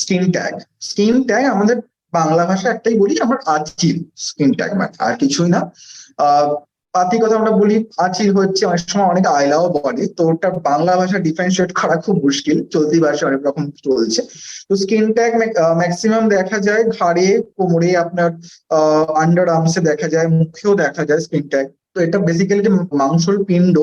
Skin tag skin tag আমাদের বাংলা ভাষা একটাই বলি, আমার আচিল স্কিন ট্যাগ মানে আর কিছুই না। পাতি কথা আমরা বলি, আচিল হচ্ছে অনেক সময় অনেক আয়লাও বলে। তো ওটা বাংলা ভাষা ডিফারেন্সিয়েট করা খুব মুশকিল, চলতি ভাষা অনেক রকম চলছে। তো স্কিন ট্যাগ ম্যাক্সিমাম দেখা যায় ঘাড়ে, কোমরে আপনার আন্ডার আর্মসে দেখা যায়, মুখেও দেখা যায় স্কিন ট্যাগ তো এটা বেসিক্যালি যে মাংসল পিণ্ড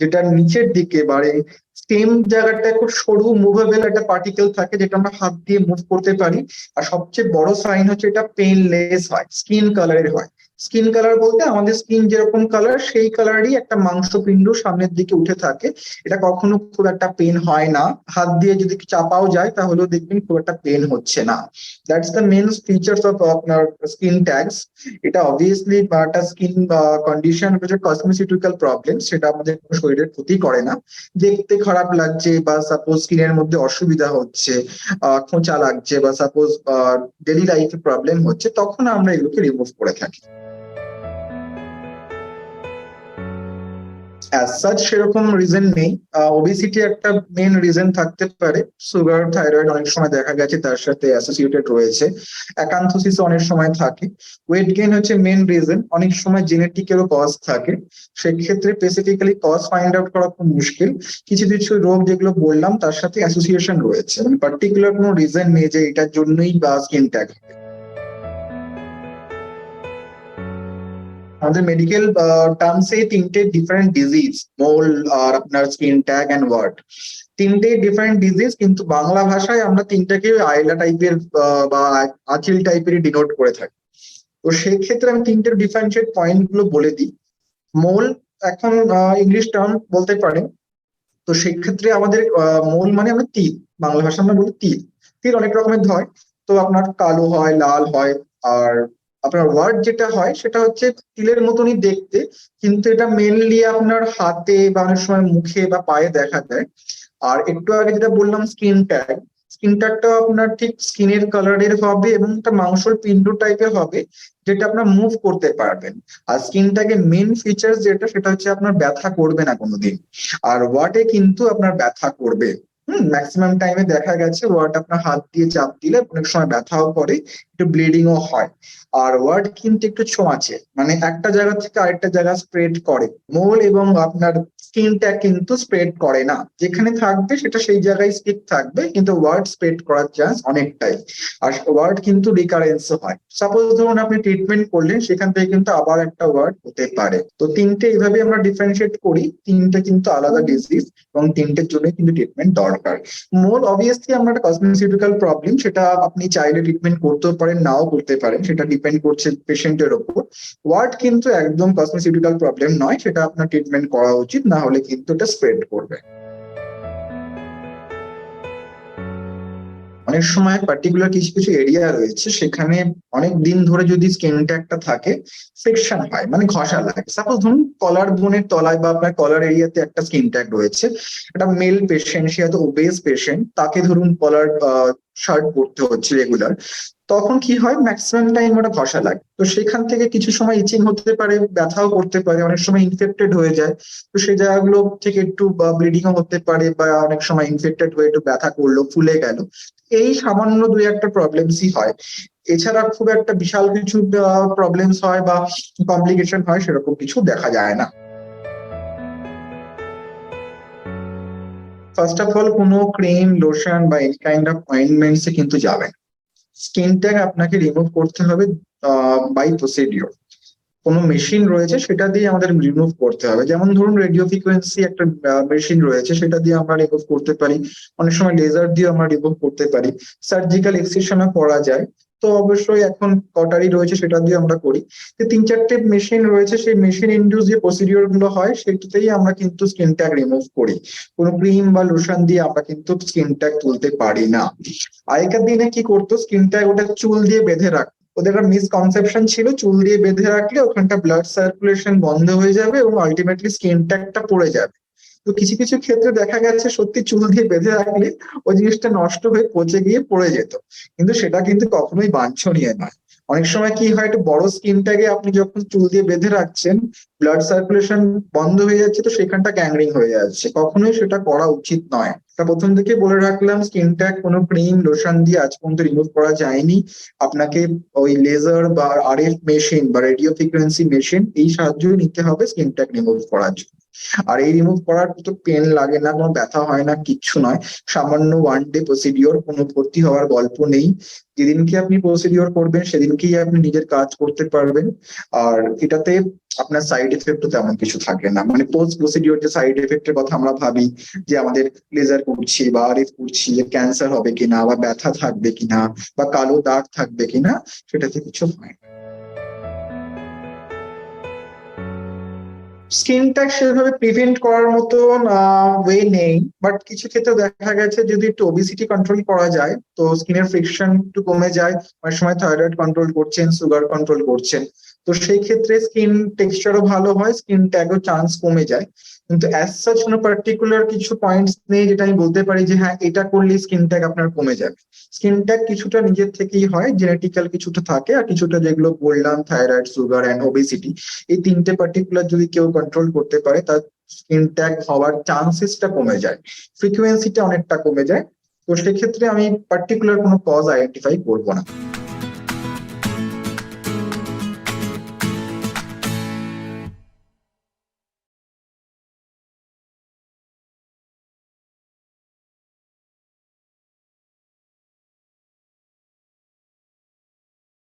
যেটা নিচের দিকে বাড়ে স্টেম জায়গাটা খুব সরু মুভেবল একটা পার্টিকেল থাকে যেটা আমরা হাত দিয়ে মুভ করতে পারি। আর সবচেয়ে বড় সাইন হচ্ছে এটা পেনলেস হয় স্কিন কালারের হয়। স্কিন কালার বলতে আমাদের স্কিন যেরকম কালার সেই কালারই একটা মাংসপিণ্ড সামনের দিকে উঠে থাকে। এটা কখনো খুব একটা পেন হয় না। হাত দিয়ে যদি চাপাও যায়, তাহলেও দেখবেন খুব একটা পেন হচ্ছে না। That's the main features of আপনার স্কিন ট্যাগস এটা অবভিয়াসলি একটা স্কিন কন্ডিশন হচ্ছে কসমেসিটিক্যাল প্রবলেম সেটা আমাদের শরীরের ক্ষতি করে না। দেখতে খারাপ লাগছে বা সাপোজ স্কিনের মধ্যে অসুবিধা হচ্ছে খোঁচা লাগছে বা সাপোজ ডেলি লাইফে প্রবলেম হচ্ছে, তখন আমরা এগুলোকে রিমুভ করে থাকি। সাচ সেরকম রিজন নেই। ওবিসিটি একটা মেন রিজন থাকতে পারে। সুগার থাইরয়েড অনেক সময় দেখা গেছে, তার সাথে অ্যাসোসিয়েটেড রয়েছে। একান্থোসিস অনেক সময় থাকে। ওয়েট গেইন হচ্ছে মেন রিজন অনেক সময় জেনেটিকেরও কজ থাকে। সেক্ষেত্রে স্পেসিফিক্যালি কজ ফাইন্ড আউট করা খুব মুশকিল। কিছু কিছু রোগ যেগুলো বললাম, তার সাথে অ্যাসোসিয়েশন রয়েছে। মানে পার্টিকুলার কোনো রিজন নেই যে এটার জন্যই বা স্কিন ট্যাগ আমাদের মেডিকেল টার্মসে তিনটে ডিফারেন্ট ডিজিজ মোল আর আপনার স্কিন ট্যাগ অ্যান্ড ওয়ার্ড তিনটে ডিফারেন্ট ডিজিজ কিন্তু বাংলা ভাষায় আমরা তিনটাকে আয়লা টাইপের বা আচিল টাইপের ডিনোট করে থাকি। তো সেই ক্ষেত্রে আমি তিনটে ডিফারেন্সিয়েট পয়েন্টগুলো বলে দিই। মোল এখন ইংলিশ টার্ম বলতে পারেন। তো সেক্ষেত্রে আমাদের মোল মানে আমরা তীর বাংলা ভাষা আমরা বলি তীর তীর অনেক রকমের হয়। তো আপনার কালো হয়, লাল হয়, আর আপনার ওয়ার্ড যেটা হয় সেটা হচ্ছে তিলের মতনই দেখতে, কিন্তু এটা মেনলি আপনার হাতে বা অনেক সময় মুখে বা পায়ে দেখা যায়। আর একটু আগে যেটা বললাম স্কিন ট্যাগ স্কিন ট্যাগটা আপনার ঠিক স্কিনের কালারের হবে এবং একটা মাংসল পিণ্ড টাইপের হবে, যেটা আপনার মুভ করতে পারবেন। আর স্কিন স্কিনটাকে মেন ফিচার্স যেটা, সেটা হচ্ছে আপনার ব্যথা করবে না কোনোদিন। আর ওয়াটে কিন্তু আপনার ব্যথা করবে। হম ম্যাক্সিমাম টাইমে দেখা গেছে ওয়ার্ড আপনার হাত দিয়ে চাপ দিলে অনেক সময় ব্যথাও করে, একটু ব্লিডিংও হয়। আর ওয়ার্ড কিন্তু একটু ছোঁয়াচে মানে একটা জায়গা থেকে আরেকটা জায়গা স্প্রেড করে। মোল এবং আপনার স্কিনটা কিন্তু স্প্রেড করে না। যেখানে থাকবে সেটা সেই জায়গায় স্টিক থাকবে, কিন্তু ওয়ার্ড স্প্রেড করার চান্স অনেকটাই। আর ওয়ার্ড কিন্তু রিকারেন্সও হয়। সাপোজ ধরুন আপনি ট্রিটমেন্ট করলেন, সেখান থেকে কিন্তু আবার একটা ওয়ার্ড হতে পারে। তো তিনটে এইভাবে আমরা ডিফারেন্সিয়েট করি। তিনটে কিন্তু আলাদা ডিজিজ এবং তিনটের জন্য কিন্তু ট্রিটমেন্ট দরকার। মোল অবভিয়াসলি আমরা একটা কসমেসিউটিক্যাল প্রবলেম সেটা আপনি চাইলে ট্রিটমেন্ট করতেও পারেন, নাও করতে পারেন, সেটা ডিপেন্ড করছে পেশেন্টের ওপর। ওয়ার্ড কিন্তু একদম কসমেসিউটিক্যাল প্রবলেম নয়, সেটা আপনার ট্রিটমেন্ট করা উচিত। না হলে কিন্তু এটা স্প্রেড করবে। অনেক সময় পার্টিকুলার কিছু কিছু এরিয়া রয়েছে, সেখানে অনেক দিন ধরে যদি স্কিন ট্যাগটা থাকে ফ্রিকশন হয় মানে ঘষা লাগে। সাপোজ ধরুন কলার বোনের তলায় বা আপনার কলার এরিয়াতে একটা স্কিন ট্যাগ রয়েছে, একটা মেল পেশেন্ট সে হয়তো ওবেস পেশেন্ট তাকে ধরুন কলার শার্ট পরতে হচ্ছে রেগুলার তখন কি হয় ম্যাক্সিমাম টাইম ওটা ঘষা লাগে। তো সেখান থেকে কিছু সময় ইচিং হতে পারে, ব্যথাও করতে পারে, অনেক সময় ইনফেক্টেড হয়ে যায়। তো সেই জায়গাগুলো থেকে একটু ব্লিডিংও হতে পারে, বা অনেক সময় ইনফেক্টেড হয়ে একটু ব্যথা করল, ফুলে গেল। এই সামান্য দুই একটা প্রবলেমসই হয়। এছাড়া খুব একটা বিশাল কিছু প্রবলেমস হয় বা কমপ্লিকেশন হয় সেরকম কিছু দেখা যায় না। ফার্স্ট অফ অল কোনো ক্রিম লোশন বা এনি কাইন্ড অফ অয়েন্টমেন্টস এ কিন্তু যাবেন স্কিন ট্যাগ আপনাকে রিমুভ করতে হবে বাই প্রসিডিওর কোনো মেশিন রয়েছে, সেটা দিয়ে আমাদের রিমুভ করতে হবে। যেমন ধরুন রেডিও ফ্রিকোয়েন্সি একটা মেশিন রয়েছে, সেটা দিয়ে আমরা রিমুভ করতে পারি। অনেক সময় লেজার দিয়ে আমরা রিমুভ করতে পারি। সার্জিক্যাল এক্সিশনও করা যায়। তো অবশ্যই এখন কটারি রয়েছে সেটা দিয়ে আমরা করি। যে তিন চারটে মেশিন রয়েছে, সেই মেশিন ইন্ডিউস যে প্রসিডিওরগুলো হয়, সেটাতেই আমরা কিন্তু স্কিন ট্যাগ রিমুভ করি। কোনো ক্রিম বা লোশন দিয়ে আমরা কিন্তু স্কিন ট্যাগ তুলতে পারি না। আগেকার দিনে কি করতো? স্কিন ট্যাগ ওটা চুল দিয়ে বেঁধে রাখ ওদের একটা মিসকনসেপশন ছিল, চুল দিয়ে বেঁধে রাখলে ওখানটা ব্লাড সার্কুলেশন বন্ধ হয়ে যাবে এবং আলটিমেটলি স্কিনটা একটা পড়ে যাবে। তো কিছু কিছু ক্ষেত্রে দেখা গেছে সত্যি চুল দিয়ে বেঁধে রাখলে ওই জিনিসটা নষ্ট হয়ে পচে গিয়ে পড়ে যেত। কিন্তু সেটা কিন্তু কখনোই বাঞ্ছনীয় নয়। অনেক সময় কি হয়, একটু বড় স্কিনটাকে আপনি যখন চুল দিয়ে বেঁধে রাখছেন ব্লাড সার্কুলেশন বন্ধ হয়ে যাচ্ছে তো সেখানটা গ্যাংরিং হয়ে যাচ্ছে। কখনোই সেটা করা উচিত নয়। তা প্রথম থেকে বলে রাখলাম স্কিন ট্যাগ কোনো ক্রিম লোশন দিয়ে আজ পর্যন্ত রিমুভ করা যায়নি। আপনাকে ওই লেজার বা আরএফ মেশিন বা রেডিও ফ্রিকোয়েন্সি মেশিন এই সাহায্য নিতে হবে স্কিন ট্যাগ রিমুভ করার জন্য। আর এই রিমুভ করার তো পেন লাগে না, কোনো ব্যথা হয় না, কিচ্ছু নয়। সামান্য ওয়ান ডে প্রসিডিওর কোনো ভর্তি হওয়ার গল্প নেই। যেদিনকে আপনি প্রসিডিওর করবেন, সেদিনকেই আপনি নিজের কাজ করতে পারবেন। আর এটাতে আপনার সাইড এফেক্টও তেমন কিছু থাকে না। মানে পোস্ট প্রসিডিওর যে সাইড এফেক্টের কথা আমরা ভাবি, যে আমাদের লেজার করছি বা আরএফ করছি, যে ক্যান্সার হবে কিনা বা ব্যথা থাকবে কিনা বা কালো দাগ থাকবে কিনা, সেটাতে কিছু হয় না। স্কিন ট্যাগ সেভাবে প্রিভেন্ট করার মতন ওয়ে নেই। বাট কিছু ক্ষেত্রে দেখা গেছে, যদি একটু ওবিসিটি কন্ট্রোল করা যায়, তো স্কিনের ফ্রিকশন একটু কমে যায়। অনেক সময় থাইরয়েড কন্ট্রোল করছেন সুগার কন্ট্রোল করছেন। তো সেই ক্ষেত্রে স্কিন টেক্সচারও ভালো হয় স্কিন ট্যাগও চান্স কমে যায়। কিন্তু অ্যাজ সাচ কোনো পার্টিকুলার কিছু পয়েন্টস নেই যেটা আমি বলতে পারি যে হ্যাঁ এটা করলে স্কিন ট্যাগ আপনার কমে যাবে। স্কিন ট্যাগ কিছুটা নিজের থেকেই হয় জেনেটিক্যাল কিছুটা থাকে আর কিছুটা যেগুলো বললাম থাইরয়েড সুগার অ্যান্ড ওবেসিটি এই তিনটে পার্টিকুলার যদি কেউ কন্ট্রোল করতে পারে, তার স্কিন ট্যাগ হওয়ার চান্সেসটা কমে যায় ফ্রিকুয়েন্সিটা অনেকটা কমে যায়। তো সেক্ষেত্রে আমি পার্টিকুলার কোনো কজ আইডেন্টিফাই করব না।